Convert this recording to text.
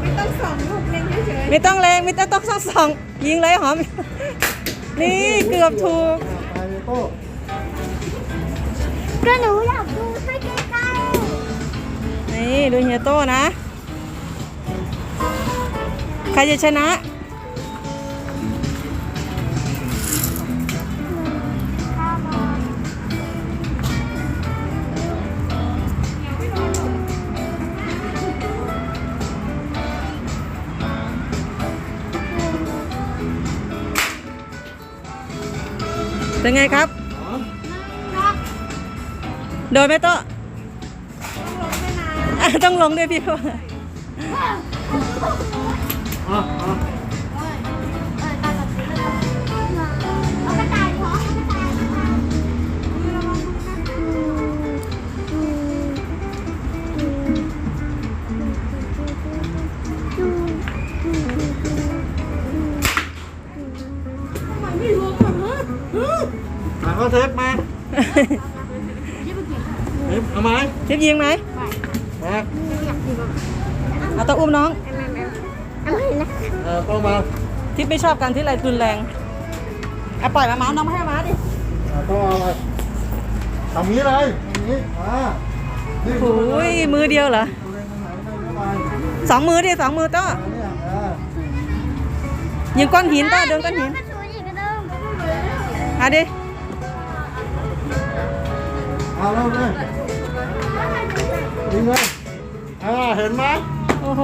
ไม่ต้องสองลูกเล่เฉยไม่ต้องแรงไม่ต้องต้องสองยิงเลยหอม นี่เกือบถูกก้ๆก็หนูอยากดูให้ใกล้ๆนี่ดูเฮียโตนะ ใครจะชนะ เป็นไงครับ โดนไมโต้อะต้องลงด้วยพี่ว่าอ เหรออะก็เซฟมาเซฟเอาไหมทิปยิงไหมมาเอาต้องอุ้มน้องอะไรนะเออโต้มาทิปไม่ชอบการที่อะไรรุนแรงเอาปล่อยมาเมาส์น้องมาให้มาดิอะโต้เอาไปทำงี้เลยอย่างนี้มานี่โอ้ยมือเดียวเหรอตัวเองตรงไหนไม่เข้าไปสองมือดิสองมือโต้อันเนี่ยเออยิงก้อนหินโต้โดนก้อนหิน เอาดิเาเร็วเลยยิงเลอ่าเห็นไหมโอ้โห